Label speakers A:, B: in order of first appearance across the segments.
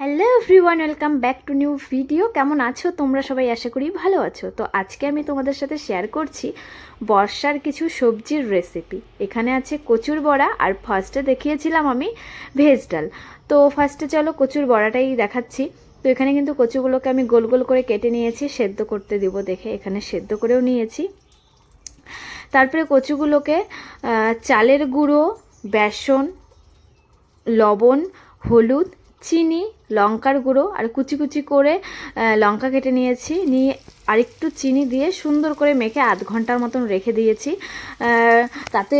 A: Hello everyone welcome back to new video কেমন আছো? তোমরা সবাই আশা করি ভালো আছো। তো আজকে আমি তোমাদের সাথে শেয়ার করছি বর্ষার কিছু সবজির রেসিপি এখানে আছে কচুর বড়া আর ফার্স্টে দেখিয়েছিলাম আমি ভেজ ডাল। তো ফার্স্টে চলো কচুর বড়াটাই দেখাচ্ছি। তো এখানে কিন্তু কচুগুলোকে আমি গোল গোল করে কেটে নিয়েছি, সেদ্ধ করতে দিব দেখে। এখানে সেদ্ধ করেও নিয়েছি। তারপরে কচুগুলোকে চালের গুঁড়ো, বেসন, লবণ, হলুদ চিনি, লঙ্কার গুঁড়ো আর কুচি কুচি করে লঙ্কা কেটে নিয়েছি। নিয়ে আরেকটু চিনি দিয়ে সুন্দর করে মেখে আধ ঘণ্টার মতন রেখে দিয়েছি। তাতে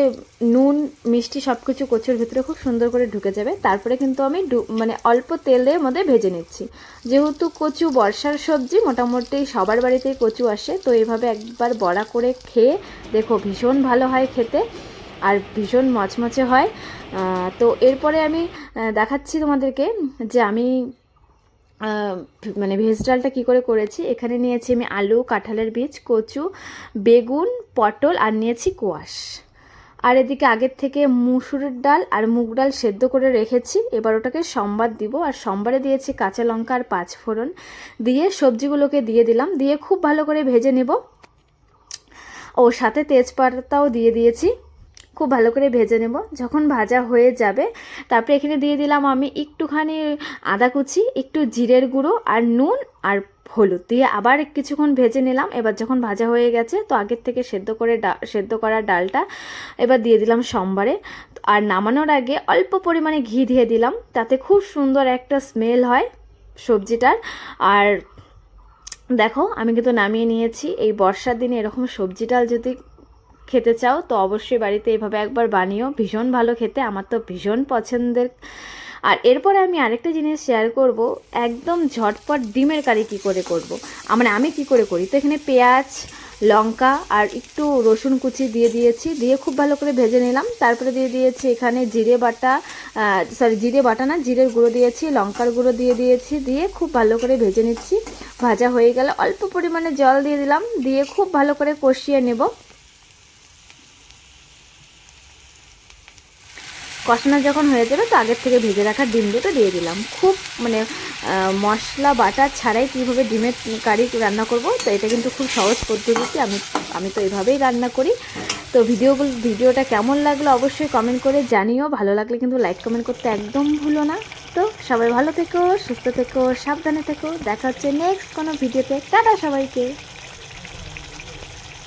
A: নুন, মিষ্টি সব কিছু কচুর ভিতরে খুব সুন্দর করে ঢুকে যাবে। তারপরে কিন্তু আমি মানে অল্প তেলের মধ্যে ভেজে নিচ্ছি। যেহেতু কচু বর্ষার সবজি, মোটামুটি সবার বাড়িতেই কচু আসে, তো এইভাবে একবার বড়া করে খেয়ে দেখো ভীষণ ভালো হয় খেতে। আর ভীষণ মচমচে হয়। তো এরপরে আমি দেখাচ্ছি তোমাদেরকে যে আমি মানে ভেজ ডালটা কী করে করেছি। এখানে নিয়েছি আমি আলু, কাঁঠালের বীজ, কচু, বেগুন, পটল আর নিয়েছি কোয়াশ। আর এদিকে আগের থেকে মুসুরের ডাল আর মুগ ডাল সেদ্ধ করে রেখেছি। এবার ওটাকে সম্বাদ দিব আর সম্বারে দিয়েছি কাঁচা লঙ্কা আর পাঁচ ফোড়ন। দিয়ে সবজিগুলোকে দিয়ে দিলাম। দিয়ে খুব ভালো করে ভেজে নেব। ও সাথে তেজপাতাও দিয়ে দিয়েছি। খুব ভালো করে ভেজে নেব। যখন ভাজা হয়ে যাবে, তারপরে এখানে দিয়ে দিলাম আমি একটুখানি আদা কুচি, একটু জিরের গুঁড়ো আর নুন আর হলুদ। দিয়ে আবার কিছুক্ষণ ভেজে নিলাম। এবার যখন ভাজা হয়ে গেছে, তো আগের থেকে সেদ্ধ করে সেদ্ধ করা ডালটা এবার দিয়ে দিলাম সোমবারে। আর নামানোর আগে অল্প পরিমাণে ঘি দিয়ে দিলাম, তাতে খুব সুন্দর একটা স্মেল হয় সবজিটার। আর দেখো, আমি কিন্তু নামিয়ে নিয়েছি। এই বর্ষার দিনে এরকম সবজি ডাল যদি খেতে চাও, তো অবশ্যই বাড়িতে এভাবে একবার বানিও। ভীষণ ভালো খেতে, আমার তো ভীষণ পছন্দের। আর এরপরে আমি আরেকটা জিনিস শেয়ার করব, একদম ঝটপট ডিমের কারি কী করে করব। মানে আমি কি করে করি? তো এখানে পেঁয়াজ, লঙ্কা আর একটু রসুন কুচি দিয়ে দিয়েছি, দিয়ে খুব ভালো করে ভেজে নিলাম। তারপরে দিয়ে দিয়েছি এখানে জিরে বাটা সরি জিরে বাটা না, জিরের গুঁড়ো দিয়েছি, লঙ্কার গুঁড়ো দিয়ে দিয়েছি, দিয়ে খুব ভালো করে ভেজে নিচ্ছি। ভাজা হয়ে গেলে অল্প পরিমাণে জল দিয়ে দিলাম, দিয়ে খুব ভালো করে কষিয়ে নেব। কষানো যখন হয়ে যাবে, তো আগের থেকে ভেজে রাখা ডিম দুটো দিয়ে দিলাম। খুব মানে মশলা বাটা ছাড়াই কীভাবে ডিমের কারি রান্না করব, তো এটা কিন্তু খুব সহজ পদ্ধতিতে আমি আমি তো এভাবেই রান্না করি। তো ভিডিওগুলো ভিডিওটা কেমন লাগল অবশ্যই কমেন্ট করে জানিও। ভালো লাগলে কিন্তু লাইক কমেন্ট করতে একদম ভুলো না। তো সবাই ভালো থেকো, সুস্থ থেকো, সাবধানে থেকো। দেখা হচ্ছে নেক্সট কোনো ভিডিওতে টাটা সবাইকে।